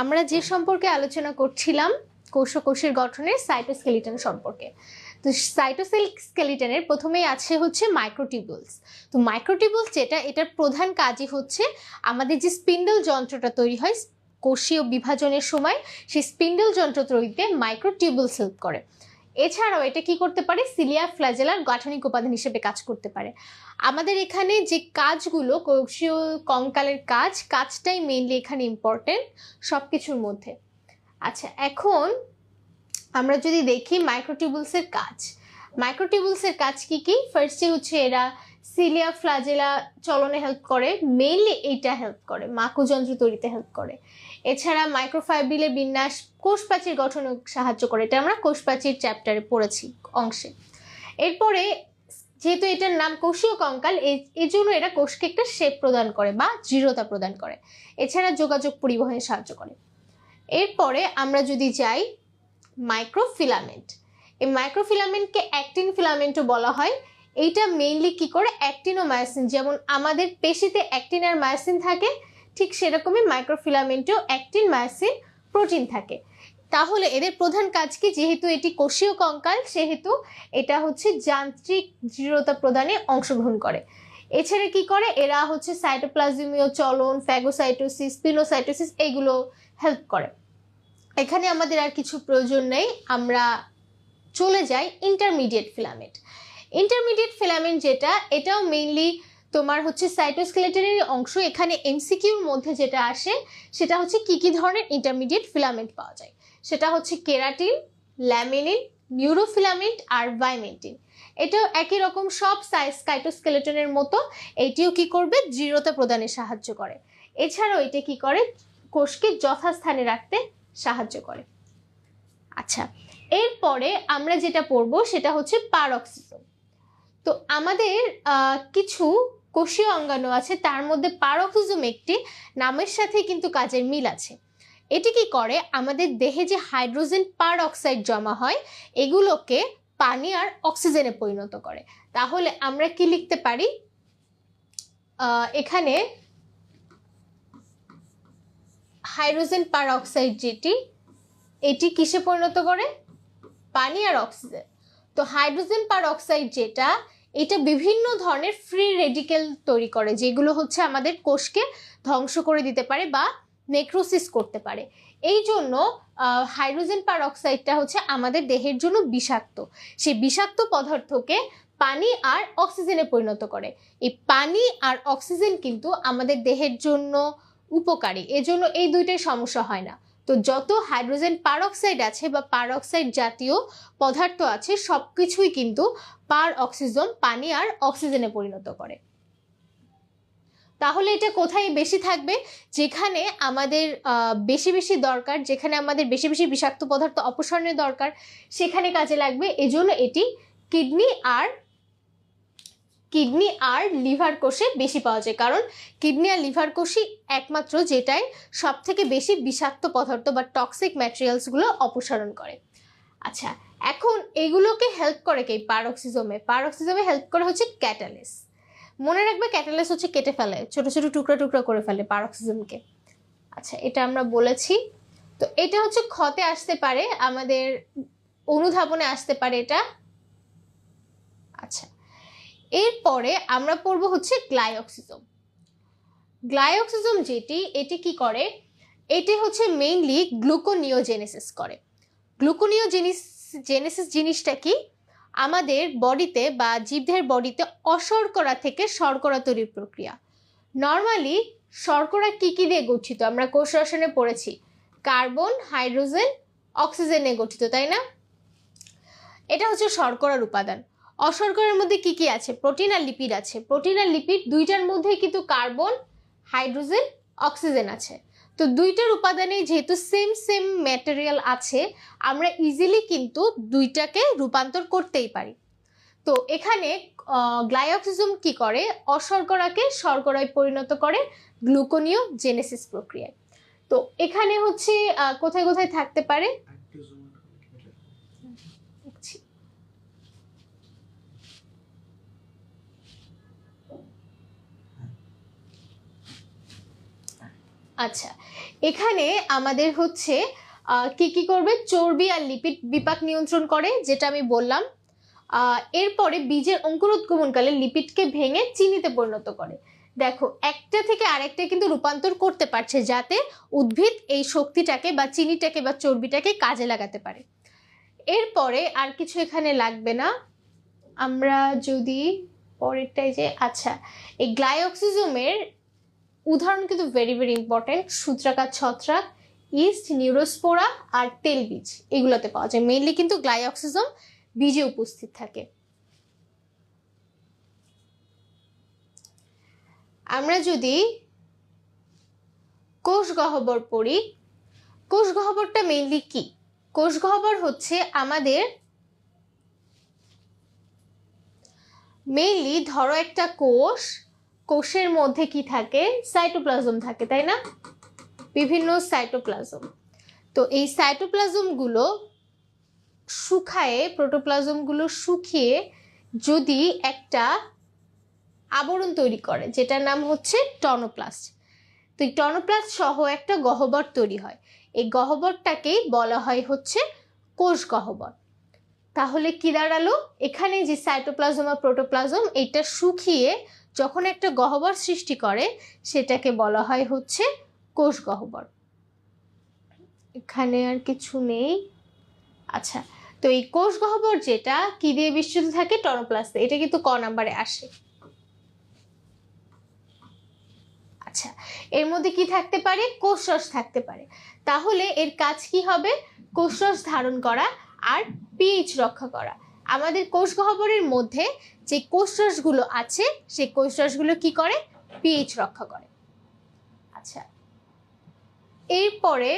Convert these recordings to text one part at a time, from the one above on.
আমরা যে সম্পর্কে আলোচনা করছিলাম কোষ ও কোষের গঠনের সাইটোস্কেলিটন সম্পর্কে। তো সাইটোসেল স্কেলিটনের প্রথমেই আছে হচ্ছে মাইক্রোটিউবুলস তো মাইক্রোটিউবুলস যেটা, এটার প্রধান কাজই হচ্ছে আমাদের যে স্পিন্ডল যন্ত্রটা তৈরি হয় কোষীয় বিভাজনের সময়, সেই স্পিন্ডল যন্ত্র তৈরিতে মাইক্রোটিউবুলস হেল্প করে। এছাড়াও এটা কি করতে পারে? সিলিয়া ফ্ল্যাজেলার গাঠনিক উপাদান হিসেবে কাজ করতে পারে। আমাদের এখানে যে কাজগুলো কোষীয় কঙ্কালের কাজ, কাজটাই মেইনলি এখানে ইম্পর্টেন্ট সব কিছুর মধ্যে। আচ্ছা এখন আমরা যদি দেখি মাইক্রোটিউবুলসের কাজ। মাইক্রোটিউবুলসের কাজ কি কি? ফার্স্টে হচ্ছে এরা সিলিয়া ফ্লাজেলা চলনে হেল্প করে মেইনলি এইটা হেল্প করে, মাকুযন্ত্র তৈরিতে হেল্প করে। এছাড়া মাইক্রোফাইব্রিলের বিন্যাস কোষপ্রাচীর গঠনে সাহায্য করে, এটা আমরা কোষপ্রাচীর চ্যাপ্টারে পড়েছি অংশে। এরপরে যেহেতু এটার নাম কোষীয় কঙ্কাল এই- জন্য এরা কোষকে একটা শেপ প্রদান করে বা দৃঢ়তা প্রদান করে। এছাড়া যোগাযোগ পরিবহনে সাহায্য করে। এরপরে আমরা যদি যাই মাইক্রোফিলামেন্ট এই মাইক্রোফিলামেন্টকে অ্যাক্টিন ফিলামেন্টও বলা হয়। এইটা মেইনলি কি করে? অ্যাক্টিন ও মায়োসিন যেমন আমাদের পেশিতে অ্যাক্টিন আর মায়োসিন থাকে, ঠিক সেরকমই মাইক্রোফিলামেন্টেও অ্যাক্টিন মায়োসিন প্রোটিন থাকে। তাহলে এদের প্রধান কাজ কি? যেহেতু এটি কোষীয় কঙ্কাল, সেহেতু এটা হচ্ছে যান্ত্রিক দৃঢ়তা প্রদানে অংশগ্রহণ করে। এছাড়া কি করে? এরা হচ্ছে সাইটোপ্লাজমীয় চলন ফ্যাগোসাইটোসিস পিনোসাইটোসিস এইগুলো হেল্প করে। এখানে আমাদের আর কিছু প্রয়োজন নেই, আমরা চলে যাই ইন্টারমিডিয়েট ফিলামেন্ট ইন্টারমিডিয়েট ফিলামেন্ট যেটা, এটাও মেইনলি তোমার হচ্ছে সাইটোস্কেলেটনের অংশ এখানে এমসিকিউর মধ্যে যেটা আসে, সেটা হচ্ছে কি কি ধরনের ইন্টারমিডিয়েট ফিলামেন্ট পাওয়া যায়? সেটা হচ্ছে কেরাটিন, ল্যামিনিন নিউরোফিলামেন্ট আর ভাইমেন্টিন এটাও একই রকম সব সাইজ সাইটোস্কেলেটনের মতো, এটিও কি করবে? দৃঢ়তা প্রদানে সাহায্য করে। এছাড়াও এটা কি করে? কোষকে যথাস্থানে রাখতে সাহায্য করে। আচ্ছা এরপরে আমরা যেটা পড়ব সেটা হচ্ছে পারক্সিজম তো আমাদের কিছু কোষীয় অঙ্গাণু আছে, তার মধ্যে পারক্সিজম একটি, নামের সাথে কিন্তু কাজের মিল আছে। এটি কি করে? আমাদের দেহে যে হাইড্রোজেন পার অক্সাইড জমা হয়, এগুলোকে পানি আর অক্সিজেনে পরিণত করে। তাহলে আমরা কি লিখতে পারি? এখানে হাইড্রোজেন পার অক্সাইড যেটি, এটি কিসে পরিণত করে? পানি আর অক্সিজেন। তো হাইড্রোজেন পার অক্সাইড যেটা এটা বিভিন্ন ধরনের ফ্রি রেডিকেল তৈরি করে, যেগুলো হচ্ছে আমাদের কোষকে ধ্বংস করে দিতে পারে বা নেক্রোসিস করতে পারে। এই জন্য হাইড্রোজেন পার অক্সাইডটা হচ্ছে আমাদের দেহের জন্য বিষাক্ত। সেই বিষাক্ত পদার্থকে পানি আর অক্সিজেনে পরিণত করে। এই পানি আর অক্সিজেন কিন্তু আমাদের দেহের জন্য উপকারী। এজন্য এই দুইটাই সমস্যা হয় না। তো যত হাইড্রোজেন পারঅক্সাইড আছে বা পারঅক্সাইড জাতীয় পদার্থ আছে সব কিছুই কিন্তু পার অক্সিজন, পানি আর অক্সিজেনে পরিণত করে। তাহলে এটা কোথায় বেশি থাকবে? যেখানে আমাদের বেশি বেশি দরকার, যেখানে আমাদের বেশি বেশি বিষাক্ত পদার্থ অপসারণের দরকার, সেখানে কাজে লাগবে। এজন্য এটি কিডনি আর কিডনি আর লিভার কোষে বেশি পাওয়া যায়। কারণ কিডনি আর লিভার কোষই একমাত্র যেটাই সব থেকে বেশি বিষাক্ত পদার্থ বা টক্সিক ম্যাটেরিয়ালসগুলো অপসারণ করে। আচ্ছা এখন এগুলোকে হেল্প করে কে? পারক্সিজমে পারক্সিজমে হেল্প করে হচ্ছে ক্যাটালিস মনে রাখবে ক্যাটালিস হচ্ছে কেটে ফেলে, ছোট ছোট টুকরা টুকরা করে ফেলে পারক্সিজমকে আচ্ছা এটা আমরা বলেছি। তো এটা হচ্ছে ক্ষতে আসতে পারে, আমাদের অনুধাবনে আসতে পারে এটা। আচ্ছা এরপরে আমরা পড়ব হচ্ছে গ্লাইঅক্সিজম। গ্লাইঅক্সিজম যেটি, এটি কি করে? এটি হচ্ছে মেইনলি গ্লুকোনিওজেনেসিস করে। গ্লুকোনিওজেনিস জেনেসিস জিনিসটা কি? আমাদের বডিতে বা জীবদেহের বডিতে অশর্করা থেকে শর্করা তৈরির প্রক্রিয়া। নর্মালি শর্করা কি কি দিয়ে গঠিত? আমরা কোষ রসায়নে পড়েছি। কার্বন, হাইড্রোজেন, অক্সিজেনে গঠিত, তাই না? এটা হচ্ছে শর্করার উপাদান। অশর্করার মধ্যে কি কি আছে? প্রোটিন আর লিপিড আছে। প্রোটিন আর লিপিড দুইটার মধ্যেই কিন্তু কার্বন হাইড্রোজেন অক্সিজেন আছে। তো দুইটার উপাদানে যেহেতু সেম সেম ম্যাটেরিয়াল আছে, আমরা ইজিলি কিন্তু দুইটাকে রূপান্তর করতেই পারি। তো এখানে গ্লাইঅক্সিজম কি করে? অশর্করাকে শর্করায় পরিণত করে গ্লুকোনিও জেনেসিস প্রক্রিয়ায়। তো এখানে হচ্ছে কোথায় কোথায় থাকতে পারে? আচ্ছা এখানে আমাদের হচ্ছে কি কি করবে? চর্বি আর লিপিড বিপাক নিয়ন্ত্রণ করে, যেটা আমি বললাম। এরপরে বীজের অঙ্কুরোদ্গমনকালে লিপিডকে ভেঙে চিনিতে পরিণত করে। দেখো, একটা থেকে আরেকটা কিন্তু রূপান্তর করতে পারছে, যাতে উদ্ভিদ এই শক্তিটাকে বা চিনিটাকে বা চর্বিটাকে কাজে লাগাতে পারে। এরপরে আর কিছু এখানে লাগবে না। আমরা যদি পরেরটাই যে আচ্ছা এই গ্লাইঅক্সিজমের উদাহরণ কিন্তু ভেরি ভেরি ইম্পর্টেন্ট সূত্রাকার ছত্রাক ইস্ট নিউরোস্পোরা আর তেল বীজ, এগুলোতে পাওয়া যায়। মেইনলি কিন্তু গ্লাইঅক্সিজম বীজে উপস্থিত থাকে। আমরা যদি কোষ গহ্বর পড়ি, কোষ গহ্বরটা মেইনলি কি? কোষ গহ্বর হচ্ছে আমাদের মেইনলি ধরো একটা কোষ কোষের মধ্যে কি থাকে? সাইটোপ্লাজম থাকে, তাই না? বিভিন্ন সাইটোপ্লাজম তো এই সাইটোপ্লাজমগুলো শুকায়ে প্রোটোপ্লাজমগুলো শুকিয়ে যদি একটা আবরণ তৈরি করে, যেটার নাম হচ্ছে টনোপ্লাস্ট। তো এই টনোপ্লাস্ট সহ একটা গহ্বর তৈরি হয়। এই গহ্বরটাকেই বলা হয় হচ্ছে কোষ গহ্বর। তাহলে কি দাঁড়াল? এখানে যে সাইটোপ্লাজম আর প্রোটোপ্লাজম এটা শুকিয়ে যখন একটা গহ্বর সৃষ্টি করে, সেটাকে বলা হয় হচ্ছে কোষ গহ্বর। এখানে আর কিছু নেই। আচ্ছা তো এই কোষ গহ্বর যেটা, কি দিয়ে বিস্তৃত থাকে? টনোপ্লাস্টে এটা কিন্তু ক নাম্বারে আসে। আচ্ছা এর মধ্যে কি থাকতে পারে? কোষরস থাকতে পারে। তাহলে এর কাজ কি হবে? কোষরস ধারণ করা আর পিএইচ রক্ষা করা। আমাদের কোষ গহ্বরের মধ্যে যে কোষরসগুলো আছে, সেই কোষরসগুলো কি করে? পিএইচ রক্ষা করে। আচ্ছা এরপরে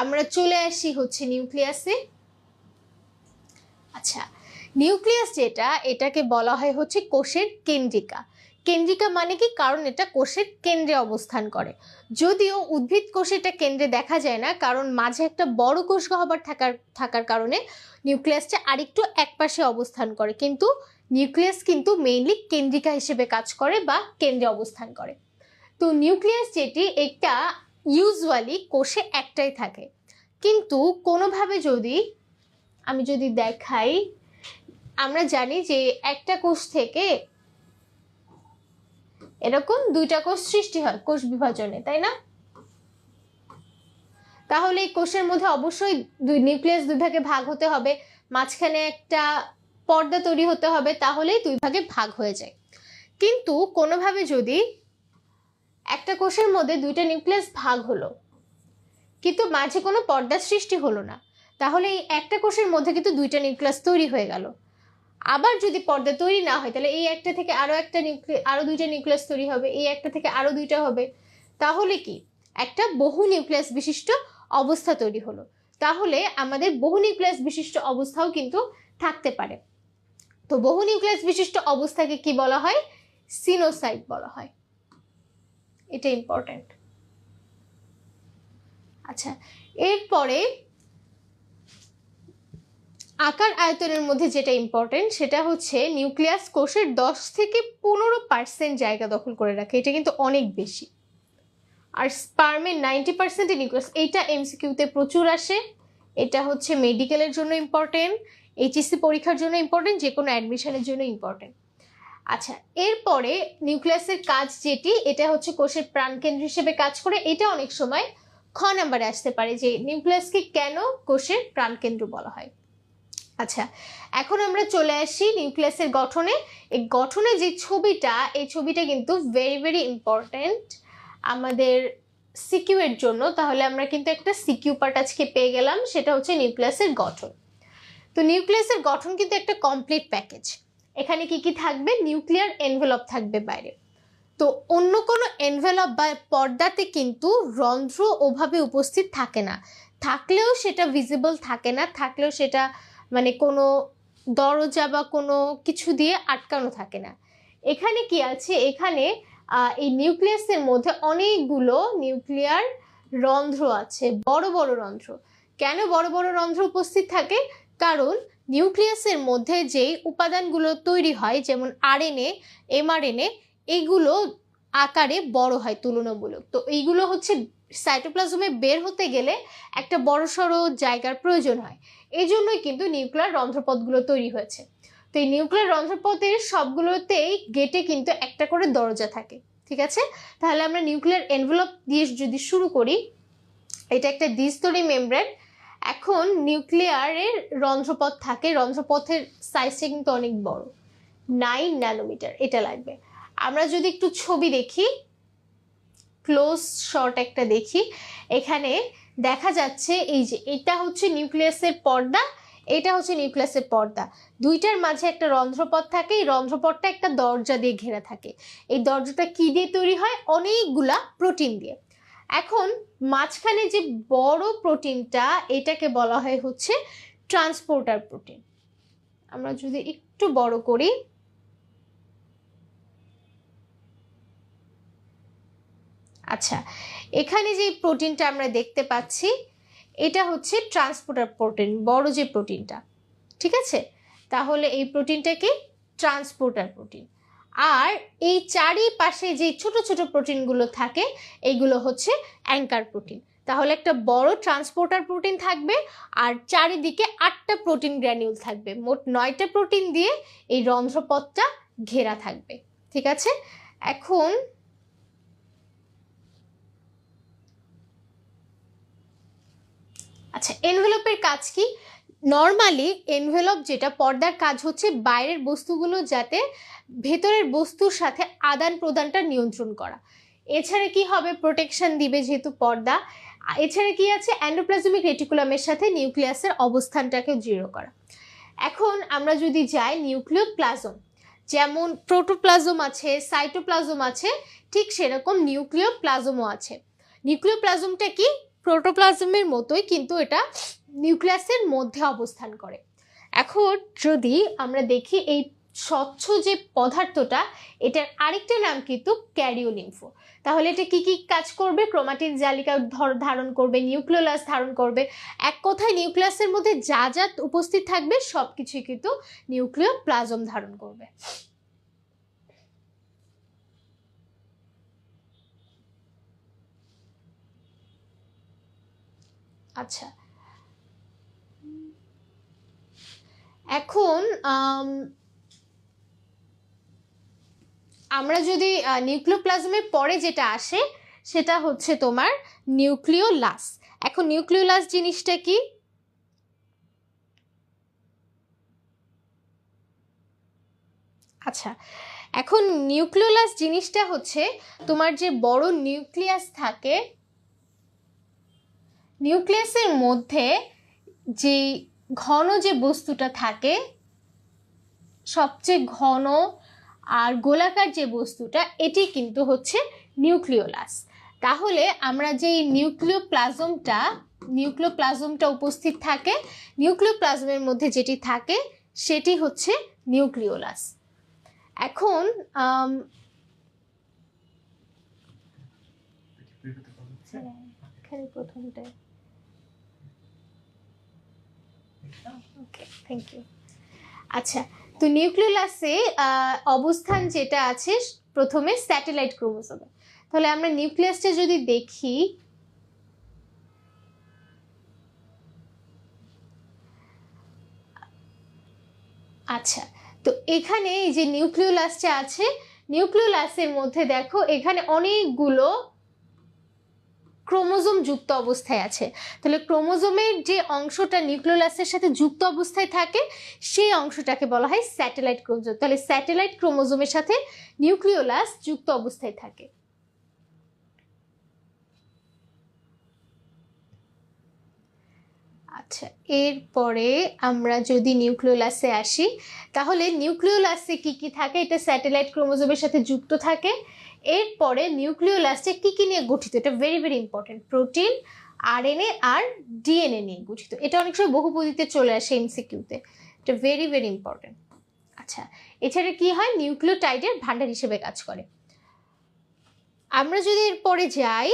আমরা চলে আসি হচ্ছে নিউক্লিয়াসে। আচ্ছা নিউক্লিয়াস যেটা, এটাকে বলা হয় হচ্ছে কোষের কেন্দ্রিকা। কেন্দ্রিকা মানে কি? কারণ এটা কোষের কেন্দ্রে অবস্থান করে। যদিও উদ্ভিদ কোষে এটা কেন্দ্রে দেখা যায় না, কারণ মাঝে একটা বড় কোষ গহ্বর থাকার থাকার কারণে নিউক্লিয়াসটা আরেকটু একপাশে অবস্থান করে। কিন্তু নিউক্লিয়াস কিন্তু মেইনলি কেন্দ্রিকা হিসেবে কাজ করে বা কেন্দ্রে অবস্থান করে। তো নিউক্লিয়াস যেটি, এটা ইউজুয়ালি কোষে একটাই থাকে। কিন্তু কোনোভাবে যদি আমি যদি দেখাই, আমরা জানি যে একটা কোষ থেকে এরকম দুইটা কোষ সৃষ্টি হয়, কোষ বিভাজনে, তাই না? তাহলে এই কোষের মধ্যে অবশ্যই দুই নিউক্লিয়াস দুই ভাগে ভাগ হতে হবে, মাঝখানে একটা পর্দা তৈরি হতে হবে, তাহলেই দুই ভাগে ভাগ হয়ে যায়। কিন্তু কোনোভাবে যদি একটা কোষের মধ্যে দুইটা নিউক্লিয়াস ভাগ হলো, কিন্তু মাঝে কোনো পর্দার সৃষ্টি হলো না, তাহলে এই একটা কোষের মধ্যে কিন্তু দুইটা নিউক্লিয়াস তৈরি হয়ে গেল। আবার যদি পর্দা তৈরি না হয়, তাহলে এই একটা থেকে আরও একটা নিউক্লিয়াস আরও দুইটা নিউক্লিয়াস তৈরি হবে, এই একটা থেকে আরও দুইটা হবে। তাহলে কি? একটা বহু নিউক্লিয়াস বিশিষ্ট অবস্থা তৈরি হলো। তাহলে আমাদের বহু নিউক্লিয়াস বিশিষ্ট অবস্থাও কিন্তু থাকতে পারে। তো বহু নিউক্লিয়াস বিশিষ্ট অবস্থাকে কি বলা হয়? সিনোসাইট বলা হয়। এটা ইম্পর্টেন্ট আচ্ছা এরপরে আকার আয়তনের মধ্যে যেটা ইম্পর্টেন্ট সেটা হচ্ছে নিউক্লিয়াস কোষের দশ থেকে পনেরো পার্সেন্ট জায়গা দখল করে রাখে। এটা কিন্তু অনেক বেশি। আর স্পার্মের নাইনটি পার্সেন্ট নিউক্লিয়াস এইটা এমসিকিউতে প্রচুর আসে। এটা হচ্ছে মেডিকেলের জন্য ইম্পর্টেন্ট এইচএসসি পরীক্ষার জন্য ইম্পর্টেন্ট যে কোনো অ্যাডমিশনের জন্য ইম্পর্টেন্ট আচ্ছা এরপরে নিউক্লিয়াসের কাজ যেটি, এটা হচ্ছে কোষের প্রাণকেন্দ্র হিসেবে কাজ করে। এটা অনেক সময় খ নাম্বারে আসতে পারে যে নিউক্লিয়াসকে কেন কোষের প্রাণকেন্দ্র বলা হয়। আচ্ছা এখন আমরা চলে আসি নিউক্লিয়াসের গঠনে। এই গঠনে যে ছবিটা, এই ছবিটা কিন্তু ভেরি ভেরি ইম্পর্ট্যান্ট আমাদের সিকিউ এর জন্য। তাহলে আমরা কিন্তু একটা সিকিউ পার্ট আজকে পেয়ে গেলাম, সেটা হচ্ছে নিউক্লিয়াসের গঠন। তো নিউক্লিয়াসের গঠন কিন্তু একটা কমপ্লিট প্যাকেজ এখানে কি কি থাকবে? নিউক্লিয়ার এনভেলপ থাকবে বাইরে। তো অন্য কোনো এনভেলপ বা পর্দাতে কিন্তু রন্ধ্র ওভাবে উপস্থিত থাকে না। থাকলেও সেটা ভিজিবল থাকে না, থাকলেও সেটা মানে কোনো দরজা বা কোনো কিছু দিয়ে আটকানো থাকে না। এখানে কি আছে? এখানে এই নিউক্লিয়াসের মধ্যে অনেকগুলো নিউক্লিয়ার রন্ধ্র আছে, বড় বড় রন্ধ্র। কেন বড় বড় রন্ধ্র উপস্থিত থাকে? কারণ নিউক্লিয়াসের মধ্যে যেই উপাদানগুলো তৈরি হয়, যেমন আরএনএ, এমআরএনএ এইগুলো আকারে বড় হয় তুলনামূলক। তো এইগুলো হচ্ছে সাইটোপ্লাজমে বের হতে গেলে একটা বড় সড়ো জায়গার প্রয়োজন হয়। এই জন্যই কিন্তু নিউক্লিয়ার রন্ধ্রপথগুলো তৈরি হয়েছে। তো এই নিউক্লিয়ার রন্ধ্রপথের সবগুলোতেই গেটে কিন্তু একটা করে দরজা থাকে, ঠিক আছে? তাহলে আমরা নিউক্লিয়ার এনভেলপ দিয়ে যদি শুরু করি, এটা একটা দ্বিস্তরী মেমব্রেন এখন নিউক্লিয়ারের রন্ধ্রপথ থাকে, রন্ধ্রপথের সাইজটা কিন্তু অনেক বড় নাইন ন্যানোমিটার এটা লাগবে। আমরা যদি একটু ছবি দেখি ক্লোজ শট একটা দেখি। এখানে দেখা যাচ্ছে এই যে এটা হচ্ছে নিউক্লিয়াসের পর্দা, এটা হচ্ছে নিউক্লিয়াসের পর্দা। দুইটার মাঝে একটা রন্ধ্রপথ থাকে, এই রন্ধ্রপথটা একটা দরজা দিয়ে ঘেরা থাকে। এই দরজাটা কি দিয়ে তৈরি হয়? অনেকগুলা প্রোটিন দিয়ে। এখন মাঝখানে যে বড় প্রোটিনটা, এটাকে বলা হয় হচ্ছে ট্রান্সপোর্টার প্রোটিন। আমরা যদি একটু বড় করি আচ্ছা এখানে যে প্রোটিনটা আমরা দেখতে পাচ্ছি, এটা হচ্ছে ট্রান্সপোর্টার প্রোটিন, বড় যে প্রোটিনটা, ঠিক আছে? তাহলে এই প্রোটিনটা কি? Transporter protein. আর এই চারিপাশে যে ছোট ছোট প্রোটিনগুলো থাকে এইগুলো হচ্ছে অ্যাঙ্কার প্রোটিন। তাহলে একটা বড় ট্রান্সপোর্টার প্রোটিন থাকবে, আর চারিদিকে আটটা প্রোটিন গ্র্যানিউল থাকবে। মোট নয়টা প্রোটিন দিয়ে এই রন্ধ্রপথটা ঘেরা থাকবে, ঠিক আছে? এখন আচ্ছা এনভেলপের কাজ কি? নর্মালি এনভেলপ যেটা, পর্দার কাজ হচ্ছে বাইরের বস্তুগুলো যাতে ভেতরের বস্তুর সাথে আদান প্রদানটা নিয়ন্ত্রণ করা। এছাড়া কি হবে? প্রোটেকশন দিবে যেহেতু পর্দা। এছাড়া কি আছে? অ্যান্ডোপ্লাজমিক রেটিকুলামের সাথে নিউক্লিয়াসের অবস্থানটাকে জিরো করা। এখন আমরা যদি যাই নিউক্লিয় প্লাজম যেমন প্রোটোপ্লাজম আছে সাইটোপ্লাজম আছে, ঠিক সেরকম নিউক্লিয় প্লাজমও আছে। নিউক্লিয় প্লাজমটা কি? প্রোটোপ্লাজমের মতোই কিন্তু এটা নিউক্লিয়াসের মধ্যে অবস্থান করে। এখন যদি আমরা দেখি এই স্বচ্ছ যে পদার্থটা, এটার আরেকটা নাম কিন্তু ক্যারিওলিনফো তাহলে এটা কি কি কাজ করবে? ক্রোমাটিন জালিকা ধর- ধারণ করবে নিউক্লিওলাস ধারণ করবে। এক কথায় নিউক্লিয়াসের মধ্যে যা যা উপস্থিত থাকবে সব কিছুই কিন্তু নিউক্লিয় প্লাজম ধারণ করবে। আচ্ছা। এখন আমরা যদি নিউক্লিওপ্লাজমের পরে যেটা আসে, সেটা হচ্ছে তোমার নিউক্লিওলাস। এখন নিউক্লিওলাস জিনিসটা কি? আচ্ছা এখন নিউক্লিওলাস জিনিসটা হচ্ছে তোমার যে বড় নিউক্লিয়াস থাকে নিউক্লিয়াসের মধ্যে যে ঘন যে বস্তুটা থাকে সবচেয়ে ঘন আর গোলাকার যে বস্তুটা এটি কিন্তু হচ্ছে নিউক্লিওলাস। তাহলে আমরা যে নিউক্লিওপ্লাজমটা নিউক্লিওপ্লাজমটা উপস্থিত থাকে নিউক্লিওপ্লাজমের মধ্যে যেটি থাকে সেটি হচ্ছে নিউক্লিওলাস। এখন আম, এখানে প্রথমটা ওকে থ্যাংক ইউ আচ্ছা তো নিউক্লিওলাসে অবস্থান যেটা আছে, প্রথমে স্যাটেলাইট ক্রোমোসোমে তাহলে আমরা নিউক্লিয়াসটা যদি দেখি আচ্ছা তো এখানে এই যে নিউক্লিওলাসটা আছে নিউক্লিওলাসের মধ্যে দেখো, এখানে অনেকগুলো ক্রোমোজোম যুক্ত অবস্থায় আছে। তাহলে ক্রোমোজোমের যে অংশটা নিউক্লিওলাসের সাথে যুক্ত অবস্থায় থাকে, সেই অংশটাকে বলা হয় স্যাটেলাইট ক্রোমোজোম। তাহলে স্যাটেলাইট ক্রোমোজোমের সাথে নিউক্লিওলাস যুক্ত অবস্থায় থাকে। আচ্ছা এরপরে আমরা যদি নিউক্লিওলাসে আসি, তাহলে নিউক্লিওলাসে কি কি থাকে? এটা স্যাটেলাইট ক্রোমোজোমের সাথে যুক্ত থাকে। এরপরে নিউক্লিওলাসে কি কি নিয়ে গঠিত? এটা very very important protein, RNA আর ডিএনএ নিয়ে গঠিত। এটা অনেক সময় বহুপদীতে চলে আসে এমসিকিউতে। এটা ভেরি ভেরি ইম্পর্টেন্ট আচ্ছা এছাড়া কি হয়? নিউক্লিওটাইডের ভান্ডার হিসেবে কাজ করে। আমরা যদি এরপরে যাই,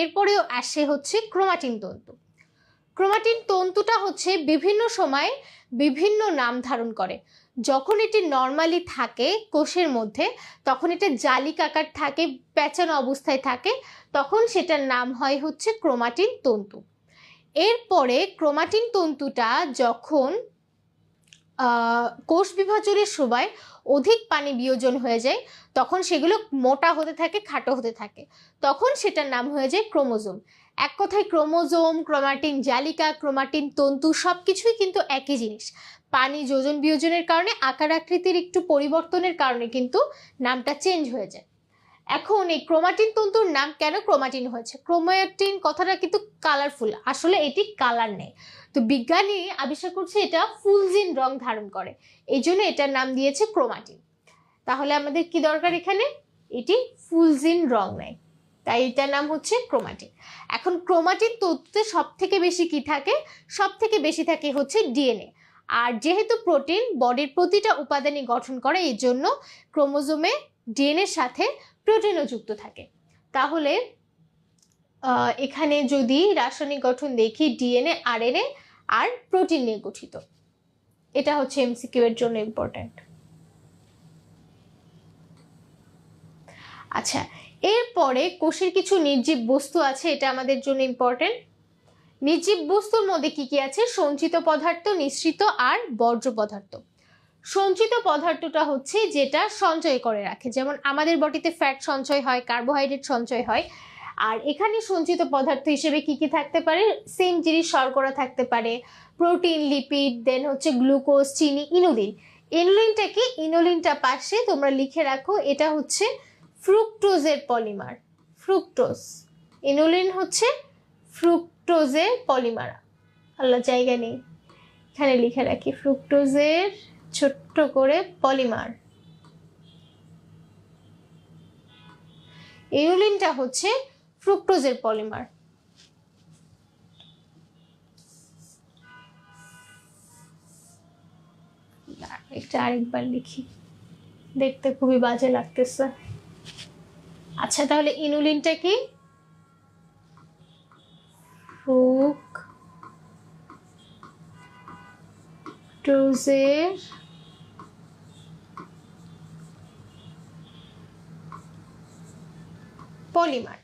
এরপরেও আসে হচ্ছে ক্রোমাটিন তন্তু। ক্রোমাটিন তন্তুটা হচ্ছে বিভিন্ন সময় বিভিন্ন নাম ধারণ করে। যখন এটি নর্মালি থাকে কোষের মধ্যে, তখন এটা জালিকাকার থাকে পেঁচানো অবস্থায় থাকে, তখন সেটার নাম হয় হচ্ছে ক্রোমাটিন তন্তু। এরপরে ক্রোমাটিন তন্তুটা যখন কোষ বিভাজনের সময় অধিক পানি বিয়োজন হয়ে যায়, তখন সেগুলো মোটা হতে থাকে, খাটো হতে থাকে। তখন সেটার নাম হয়ে যায় ক্রোমোজোম। এক কথায় ক্রোমোজোম, ক্রোমাটিন জালিকা, ক্রোমাটিন তন্তু সব কিছুই কিন্তু একই জিনিস। পানি যোজন বিয়োজনের কারণে, আকার আকৃতির একটু পরিবর্তনের কারণে কিন্তু নামটা চেঞ্জ হয়ে যায়। এখন এই ক্রোমাটিন তন্তুর নাম কেন ক্রোমাটিন হয়েছে? ক্রোমাটিন কথাটা কিন্তু কালারফুল, আসলে এটি কালার নেই। তো বিজ্ঞানী আবিষ্কার করছে এটা ফুলজিন রং ধারণ করে এই জন্য এটার নাম দিয়েছে ক্রোমাটিন। তাহলে আমাদের কি দরকার এখানে? এটি ফুলজিন রং নেয় তাই এটার নাম হচ্ছে ক্রোমাটিন। এখন ক্রোমাটিন তন্তুতে সব থেকে বেশি কি থাকে? সব থেকে বেশি থাকে হচ্ছে ডিএনএ। আর যেহেতু প্রোটিন বডির প্রতিটা উপাদানই গঠন করে এই জন্য ক্রোমোজোমে ডিএনএর সাথে প্রোটিনও যুক্ত থাকে। তাহলে এখানে যদি রাসায়নিক গঠন দেখি, ডিএনএ, আরএনএ আর প্রোটিন নিয়ে গঠিত। এটা হচ্ছে এমসিকিউ এর জন্য ইম্পর্ট্যান্ট আচ্ছা এরপরে কোষের কিছু নির্জীব বস্তু আছে, এটা আমাদের জন্য ইম্পর্টেন্ট নির্জীব বস্তুর মধ্যে কি কি আছে? সঞ্চিত পদার্থ, নিঃসৃত আর বর্জ্য পদার্থ। সঞ্চিত পদার্থটা হচ্ছে যেটা সঞ্চয় করে রাখে, যেমন আমাদের বডিতে ফ্যাট সঞ্চয় হয় কার্বোহাইড্রেট সঞ্চয় হয়, আর এখানে সঞ্চিত পদার্থ হিসেবে কি কি থাকতে পারে? সেম জিনিস শর্করা থাকতে পারে প্রোটিন লিপিড দেন হচ্ছে গ্লুকোজ চিনি ইনুলিন ইনুলিনটা কি? ইনুলিনটা পাশে তোমরা লিখে রাখো, এটা হচ্ছে ফ্রুক্টোজের পলিমার, ফ্রুক্টোজ। ইনুলিন হচ্ছে ফ্রুক্টোজের পলিমার। আল্লাহ জায়গা নেই। এখানে লিখে রাখি, ফ্রুক্টোজের ছোট্ট করে পলিমার। ইনুলিনটা হচ্ছে ফ্রুক্টোজের পলিমার। একটা আরেকবার লিখি। দেখতে খুবই বাজে লাগতেছে। আচ্ছা তাহলে ইনুলিনটা কি? পলিমার।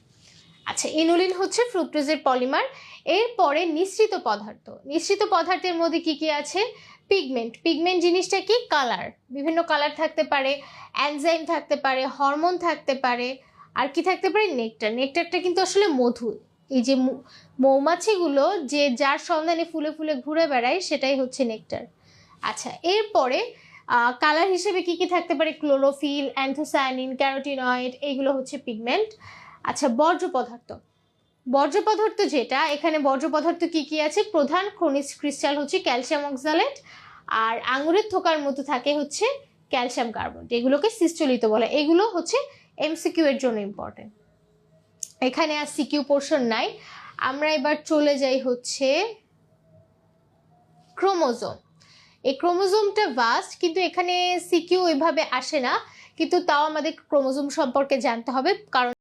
আচ্ছা ইনুলিন হচ্ছে ফ্রুক্টোজের পলিমার। এরপরে নিঃসৃত পদার্থ। নিঃসৃত পদার্থের মধ্যে কি কি আছে? পিগমেন্ট। পিগমেন্ট জিনিসটা কি? কালার। বিভিন্ন কালার থাকতে পারে, অ্যানজাইম থাকতে পারে, হরমোন থাকতে পারে আর কি থাকতে পারে? নেকটার নেকটারটা কিন্তু আসলে মধু এই যে মৌমাছিগুলো যে যার সন্ধানে ফুলে ফুলে ঘুরে বেড়ায়, সেটাই হচ্ছে নেকটার আচ্ছা এরপরে কালার হিসেবে কি কি থাকতে পারে? ক্লোরোফিল অ্যান্থোসায়ানিন ক্যারোটিনয়েড এইগুলো হচ্ছে পিগমেন্ট আচ্ছা বর্জ্য পদার্থ। বর্জ্য পদার্থ যেটা, এখানে বর্জ্য পদার্থ কি কি আছে? প্রধান খনিজ ক্রিস্টাল হচ্ছে ক্যালসিয়াম অক্সালেট আর আঙুরের থোকার মতো থাকে হচ্ছে ক্যালসিয়াম কার্বনেট এগুলোকে সিস্টোলিত বলে। এগুলো হচ্ছে এমসিকিউ এর জন্য ইম্পর্টেন্ট এখানে আর সিকিউ পোর্শন নাই। আমরা এবার চলে যাই হচ্ছে ক্রোমোজোম এই ক্রোমোজোমটা ভাস্ট কিন্তু এখানে সিকিউ ওইভাবে আসে না। কিন্তু তাও আমাদের ক্রোমোজোম সম্পর্কে জানতে হবে, কারণ